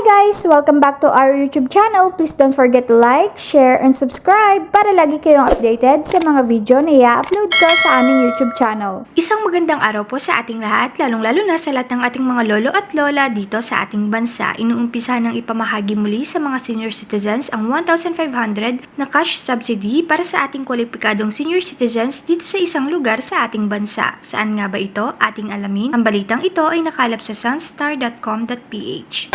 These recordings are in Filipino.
guys! Welcome back to our YouTube channel. Please don't forget to like, share, and subscribe para lagi kayong updated sa mga video na i-upload ko sa aming YouTube channel. Isang magandang araw po sa ating lahat, lalong-lalo na sa lahat ng ating mga lolo at lola dito sa ating bansa. Inuumpisa ng ipamahagi muli sa mga senior citizens ang 1,500 na cash subsidy para sa ating kwalipikadong senior citizens dito sa isang lugar sa ating bansa. Saan nga ba ito? Ating alamin. Ang balitang ito ay nakalap sa sunstar.com.ph.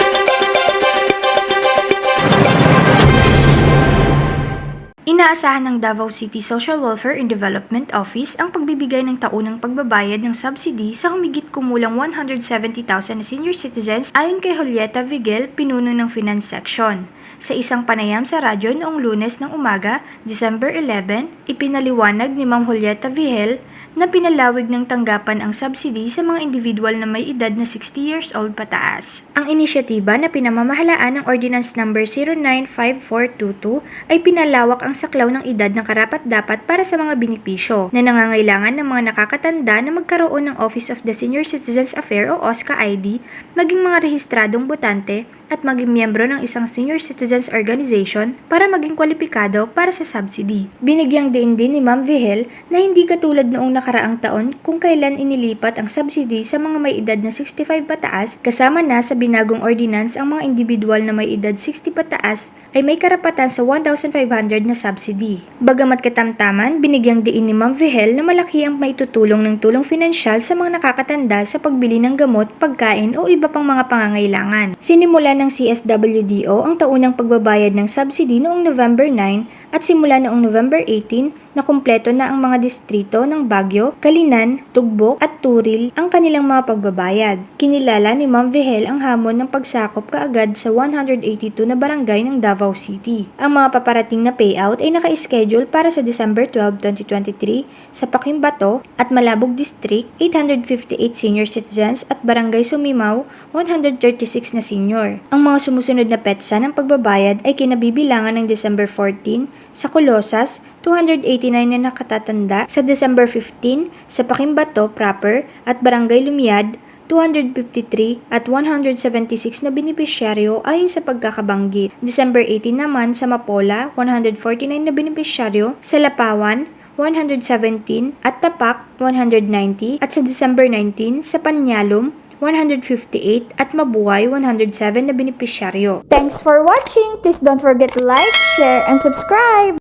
Inaasahan ng Davao City Social Welfare and Development Office ang pagbibigay ng taunang pagbabayad ng subsidy sa humigit kumulang 170,000 na senior citizens ayon kay Julieta Vigel, pinuno ng Finance Section. Sa isang panayam sa radyo noong lunes ng umaga, December 11, ipinaliwanag ni Ma'am Julieta Vigel na pinalawig ng tanggapan ang subsidy sa mga individual na may edad na 60 years old pataas. Ang inisyatiba na pinamamahalaan ng Ordinance No. 095422 ay pinalawak ang saklaw ng edad na karapat-dapat para sa mga benepisyo na nangangailangan ng mga nakakatanda na magkaroon ng Office of the Senior Citizens Affair o OSCA ID, maging mga rehistradong botante at maging miyembro ng isang senior citizens organization para maging kwalipikado para sa subsidy. Binigyang diin din ni Ma'am Vihel na hindi katulad noong nakaraang taon kung kailan inilipat ang subsidy sa mga may edad na 65 pataas kasama na sa binagong ordinance ang mga individual na may edad 60 pataas ay may karapatan sa 1,500 na subsidy. Bagamat katamtaman, binigyang diin ni Ma'am Vihel na malaki ang maitutulong ng tulong pinansyal sa mga nakakatanda sa pagbili ng gamot, pagkain o iba pang mga pangangailangan. Sinimula ng CSWDO ang taunang pagbabayad ng subsidy noong November 9 at simula noong November 18 na kumpleto na ang mga distrito ng Baguio, Kalinan, Tugbok at Turil ang kanilang mga pagbabayad. Kinilala ni Ma'am Vihel ang hamon ng pagsakop kaagad sa 182 na barangay ng Davao City. Ang mga paparating na payout ay naka-schedule para sa December 12, 2023 sa Pakimbato at Malabog District 858 senior citizens at Barangay Sumimaw 136 na senior. Ang mga sumusunod na petsa ng pagbabayad ay kinabibilangan ng December 14 sa Colosas 289 na nakatatanda sa December 15 sa Pakimbato proper at Barangay Lumiad 253 at 176 na benepisyaryo ayon sa pagkakabanggit. December 18 naman sa Mapola, 149 na benepisyaryo, sa Lapawan, 117 at Tapak, 190 at sa December 19 sa Panyalum, 158 at Mabuhay, 107 na benepisyaryo. Thanks for watching! Please don't forget to like, share, and subscribe!